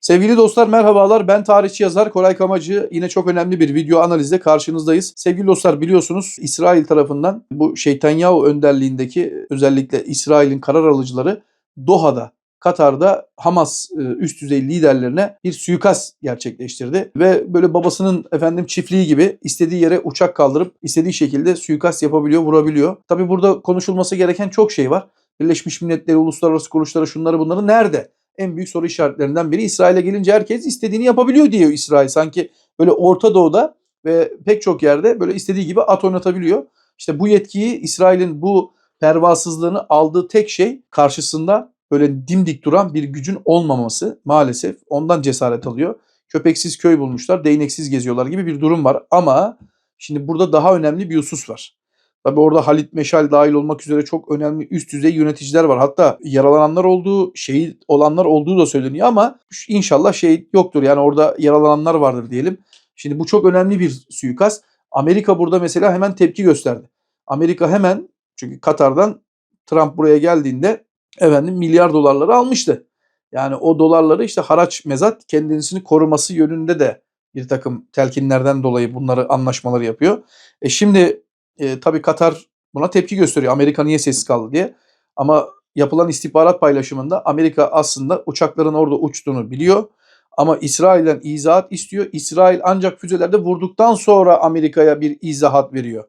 Sevgili dostlar merhabalar. Ben tarihçi yazar Koray Kamacı. Yine çok önemli bir video analizle karşınızdayız. Sevgili dostlar biliyorsunuz İsrail tarafından bu Şeytanyahu önderliğindeki özellikle İsrail'in karar alıcıları Doha'da Katar'da Hamas e, üst düzey liderlerine bir suikast gerçekleştirdi ve böyle babasının efendim çiftliği gibi istediği yere uçak kaldırıp istediği şekilde suikast yapabiliyor, vurabiliyor. Tabi burada konuşulması gereken çok şey var. Birleşmiş Milletleri, uluslararası kuruluşları, şunları bunları nerede? En büyük soru işaretlerinden biri İsrail'e gelince herkes istediğini yapabiliyor diyor İsrail. Sanki böyle Orta Doğu'da ve pek çok yerde böyle istediği gibi at oynatabiliyor. İşte bu yetkiyi İsrail'in bu pervasızlığını aldığı tek şey karşısında böyle dimdik duran bir gücün olmaması maalesef ondan cesaret alıyor. Köpeksiz köy bulmuşlar, değneksiz geziyorlar gibi bir durum var. Ama şimdi burada daha önemli bir husus var. Tabi orada Halit Meşal dahil olmak üzere çok önemli üst düzey yöneticiler var. Hatta yaralananlar olduğu, şehit olanlar olduğu da söyleniyor ama inşallah şehit yoktur. Yani orada yaralananlar vardır diyelim. Şimdi bu çok önemli bir suikast. Amerika burada mesela hemen tepki gösterdi. Amerika hemen çünkü Katar'dan Trump buraya geldiğinde efendim milyar dolarları almıştı. Yani o dolarları işte haraç mezat kendisini koruması yönünde de bir takım telkinlerden dolayı bunları anlaşmaları yapıyor. E şimdi e, tabii Katar buna tepki gösteriyor. Amerika niye sessiz kaldı diye. Ama yapılan istihbarat paylaşımında Amerika aslında uçakların orada uçtuğunu biliyor. Ama İsrail'den izahat istiyor. İsrail ancak füzelerde vurduktan sonra Amerika'ya bir izahat veriyor.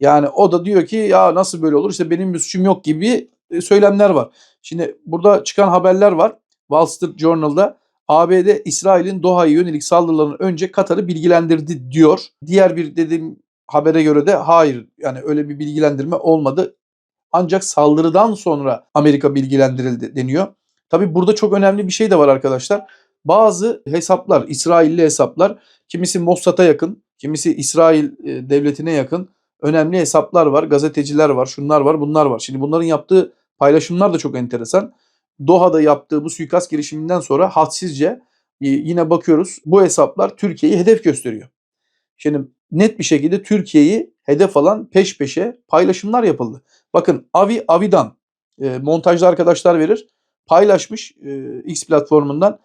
Yani o da diyor ki ya nasıl böyle olur işte benim bir suçum yok gibi e, söylemler var. Şimdi burada çıkan haberler var. Wall Street Journal'da ABD İsrail'in Doha'ya yönelik saldırılarının önce Katar'ı bilgilendirdi diyor. Diğer bir dediğim habere göre de hayır yani öyle bir bilgilendirme olmadı. Ancak saldırıdan sonra Amerika bilgilendirildi deniyor. Tabi burada çok önemli bir şey de var arkadaşlar. Bazı hesaplar, İsrailli hesaplar, kimisi Mossad'a yakın, kimisi İsrail e, devletine yakın önemli hesaplar var, gazeteciler var, şunlar var, bunlar var. Şimdi bunların yaptığı paylaşımlar da çok enteresan. Doha'da yaptığı bu suikast girişiminden sonra hadsizce yine bakıyoruz bu hesaplar Türkiye'yi hedef gösteriyor. Şimdi net bir şekilde Türkiye'yi hedef alan peş peşe paylaşımlar yapıldı. Bakın Avi Avidan e, montajlı arkadaşlar verir. Paylaşmış e, X platformundan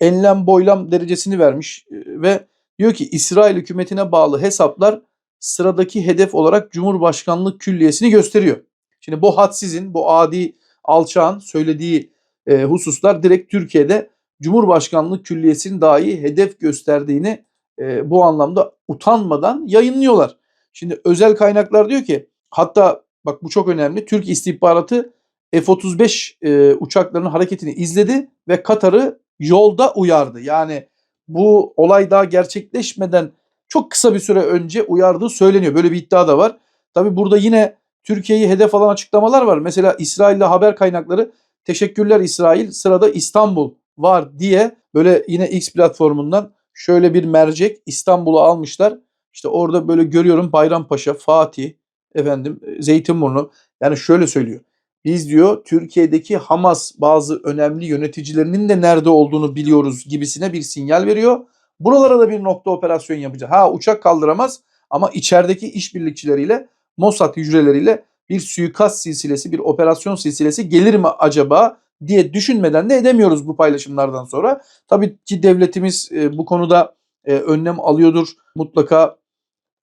enlem boylam derecesini vermiş e, ve diyor ki İsrail hükümetine bağlı hesaplar sıradaki hedef olarak Cumhurbaşkanlık Külliyesi'ni gösteriyor. Şimdi bu hadsizin, bu adi alçağın söylediği e, hususlar direkt Türkiye'de Cumhurbaşkanlık Külliyesi'nin dahi hedef gösterdiğini e, bu anlamda utanmadan yayınlıyorlar. Şimdi özel kaynaklar diyor ki hatta bak bu çok önemli. Türk istihbaratı F-35 e, uçaklarının hareketini izledi ve Katar'ı yolda uyardı. Yani bu olay daha gerçekleşmeden çok kısa bir süre önce uyardığı söyleniyor. Böyle bir iddia da var. Tabi burada yine Türkiye'yi hedef alan açıklamalar var. Mesela İsrail'le haber kaynakları teşekkürler İsrail sırada İstanbul var diye böyle yine X platformundan şöyle bir mercek İstanbul'u almışlar. İşte orada böyle görüyorum Bayrampaşa, Fatih, efendim Zeytinburnu. Yani şöyle söylüyor. Biz diyor Türkiye'deki Hamas bazı önemli yöneticilerinin de nerede olduğunu biliyoruz gibisine bir sinyal veriyor. Buralara da bir nokta operasyon yapacağız. Ha uçak kaldıramaz ama içerideki işbirlikçileriyle Mossad hücreleriyle bir suikast silsilesi, bir operasyon silsilesi gelir mi acaba diye düşünmeden de edemiyoruz bu paylaşımlardan sonra. Tabii ki devletimiz e, bu konuda e, önlem alıyordur. Mutlaka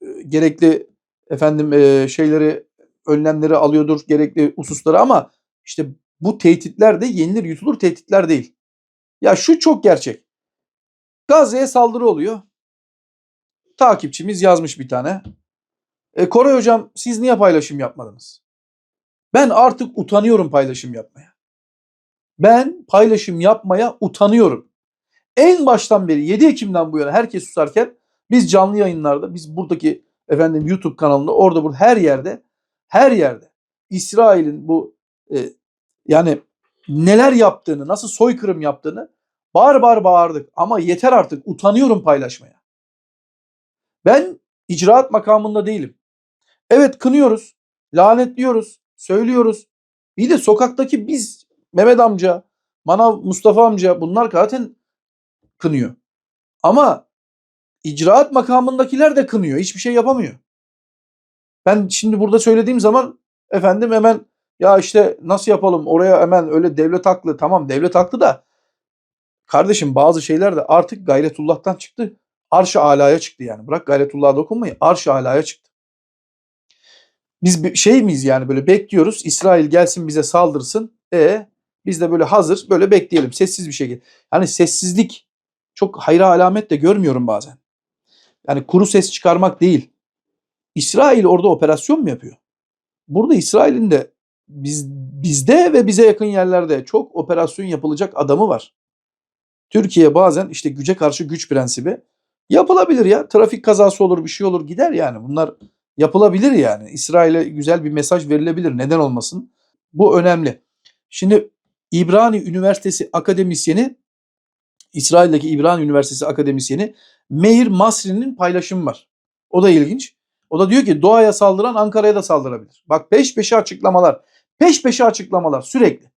e, gerekli efendim şeyleri önlemleri alıyordur, gerekli hususları ama işte bu tehditler de yenilir yutulur tehditler değil. Ya şu çok gerçek. Gazze'ye saldırı oluyor. Takipçimiz yazmış bir tane. E, Koray hocam siz niye paylaşım yapmadınız? Ben artık utanıyorum paylaşım yapmaya. Ben paylaşım yapmaya utanıyorum. En baştan beri 7 Ekim'den bu yana herkes susarken biz canlı yayınlarda biz buradaki efendim YouTube kanalında orada burada her yerde her yerde İsrail'in bu e, yani neler yaptığını, nasıl soykırım yaptığını bağır bağır bağırdık ama yeter artık utanıyorum paylaşmaya. Ben icraat makamında değilim. Evet kınıyoruz, lanetliyoruz, söylüyoruz. Bir de sokaktaki biz Mehmet amca, Manav Mustafa amca bunlar zaten kınıyor. Ama icraat makamındakiler de kınıyor. Hiçbir şey yapamıyor. Ben şimdi burada söylediğim zaman efendim hemen ya işte nasıl yapalım oraya hemen öyle devlet haklı tamam devlet haklı da kardeşim bazı şeyler de artık gayretullah'tan çıktı. Arş-ı alaya çıktı yani. Bırak gayretullah'a dokunmayı arş-ı alaya çıktı. Biz şey miyiz yani böyle bekliyoruz. İsrail gelsin bize saldırsın. E biz de böyle hazır böyle bekleyelim sessiz bir şekilde. Yani sessizlik çok hayra alamet de görmüyorum bazen. Yani kuru ses çıkarmak değil. İsrail orada operasyon mu yapıyor? Burada İsrail'in de biz, bizde ve bize yakın yerlerde çok operasyon yapılacak adamı var. Türkiye bazen işte güce karşı güç prensibi yapılabilir ya. Trafik kazası olur bir şey olur gider yani. Bunlar yapılabilir yani. İsrail'e güzel bir mesaj verilebilir. Neden olmasın? Bu önemli. Şimdi İbrani Üniversitesi akademisyeni İsrail'deki İbrani Üniversitesi akademisyeni Meir Masri'nin paylaşımı var. O da ilginç. O da diyor ki doğaya saldıran Ankara'ya da saldırabilir. Bak peş peşe açıklamalar. Peş peşe açıklamalar sürekli.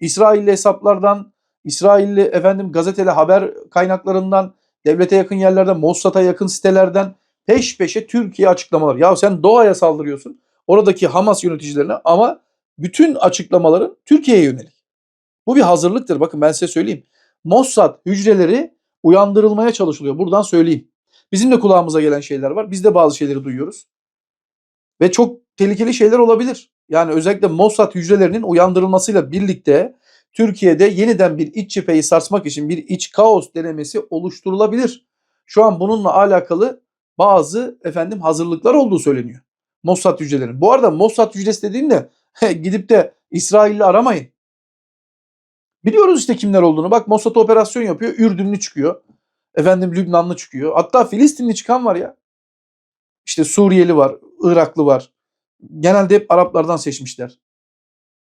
İsrailli hesaplardan, İsrailli efendim gazeteli haber kaynaklarından, devlete yakın yerlerden, Mossad'a yakın sitelerden peş peşe Türkiye açıklamalar. Ya sen doğaya saldırıyorsun. Oradaki Hamas yöneticilerine ama bütün açıklamaların Türkiye'ye yönelik. Bu bir hazırlıktır. Bakın ben size söyleyeyim. Mossad hücreleri uyandırılmaya çalışılıyor. Buradan söyleyeyim. Bizim de kulağımıza gelen şeyler var. Biz de bazı şeyleri duyuyoruz. Ve çok tehlikeli şeyler olabilir. Yani özellikle Mossad hücrelerinin uyandırılmasıyla birlikte Türkiye'de yeniden bir iç cepheyi sarsmak için bir iç kaos denemesi oluşturulabilir. Şu an bununla alakalı bazı efendim hazırlıklar olduğu söyleniyor. Mossad hücrelerinin. Bu arada Mossad hücresi dediğimde gidip de İsrail'i aramayın. Biliyoruz işte kimler olduğunu. Bak Mossad operasyon yapıyor. Ürdünlü çıkıyor. Efendim Lübnanlı çıkıyor. Hatta Filistinli çıkan var ya. İşte Suriyeli var. Iraklı var. Genelde hep Araplardan seçmişler.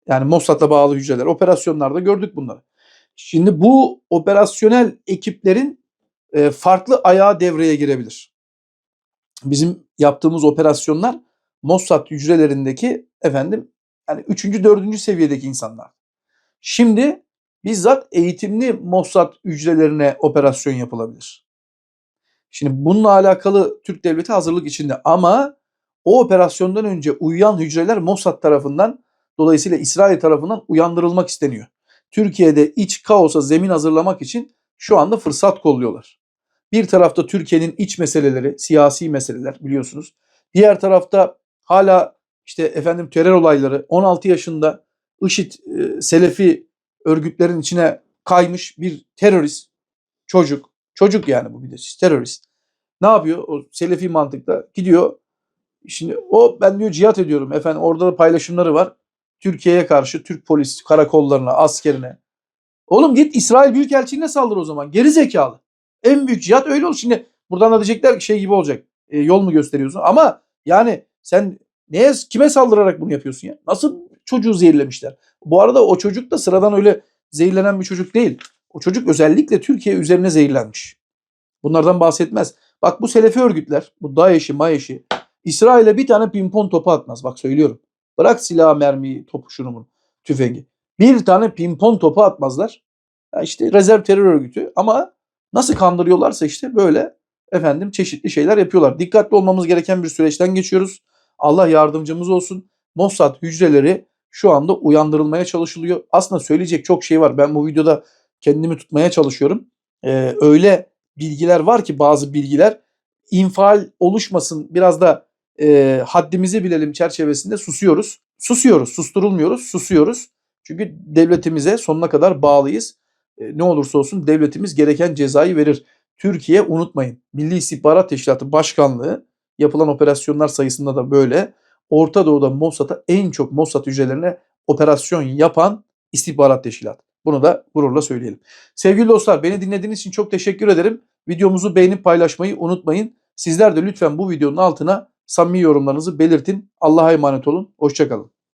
Yani Mossad'a bağlı hücreler. Operasyonlarda gördük bunları. Şimdi bu operasyonel ekiplerin e, farklı ayağı devreye girebilir. Bizim yaptığımız operasyonlar Mossad hücrelerindeki efendim yani 3. 4. seviyedeki insanlar. Şimdi bizzat eğitimli Mossad hücrelerine operasyon yapılabilir. Şimdi bununla alakalı Türk devleti hazırlık içinde ama o operasyondan önce uyuyan hücreler Mossad tarafından dolayısıyla İsrail tarafından uyandırılmak isteniyor. Türkiye'de iç kaosa zemin hazırlamak için şu anda fırsat kolluyorlar. Bir tarafta Türkiye'nin iç meseleleri, siyasi meseleler biliyorsunuz. Diğer tarafta hala işte efendim terör olayları 16 yaşında IŞİD, e, Selefi örgütlerin içine kaymış bir terörist çocuk. Çocuk yani bu de terörist. Ne yapıyor? O Selefi mantıkta gidiyor. Şimdi o ben diyor cihat ediyorum efendim orada da paylaşımları var. Türkiye'ye karşı Türk polis karakollarına, askerine. Oğlum git İsrail Büyükelçiliğine saldır o zaman. Geri zekalı. En büyük cihat öyle olur. Şimdi buradan da diyecekler şey gibi olacak. E, yol mu gösteriyorsun? Ama yani sen neye kime saldırarak bunu yapıyorsun ya? Nasıl çocuğu zehirlemişler? Bu arada o çocuk da sıradan öyle zehirlenen bir çocuk değil. O çocuk özellikle Türkiye üzerine zehirlenmiş. Bunlardan bahsetmez. Bak bu Selefi örgütler, bu DAEŞ'i, MAEŞ'i İsrail'e bir tane pimpon topu atmaz. Bak söylüyorum. Bırak silah, mermiyi, topu şunu bunu, tüfengi. Bir tane pimpon topu atmazlar. Ya işte rezerv terör örgütü ama nasıl kandırıyorlarsa işte böyle efendim çeşitli şeyler yapıyorlar. Dikkatli olmamız gereken bir süreçten geçiyoruz. Allah yardımcımız olsun. Mossad hücreleri şu anda uyandırılmaya çalışılıyor. Aslında söyleyecek çok şey var. Ben bu videoda kendimi tutmaya çalışıyorum. Ee, öyle bilgiler var ki bazı bilgiler infial oluşmasın biraz da e, haddimizi bilelim çerçevesinde susuyoruz. Susuyoruz, susturulmuyoruz, susuyoruz. Çünkü devletimize sonuna kadar bağlıyız. E, ne olursa olsun devletimiz gereken cezayı verir. Türkiye unutmayın. Milli İstihbarat Teşkilatı Başkanlığı yapılan operasyonlar sayısında da böyle. Orta Doğu'da Mossad'a en çok Mossad hücrelerine operasyon yapan istihbarat teşkilatı. Bunu da gururla söyleyelim. Sevgili dostlar beni dinlediğiniz için çok teşekkür ederim. Videomuzu beğenip paylaşmayı unutmayın. Sizler de lütfen bu videonun altına samimi yorumlarınızı belirtin. Allah'a emanet olun. Hoşçakalın.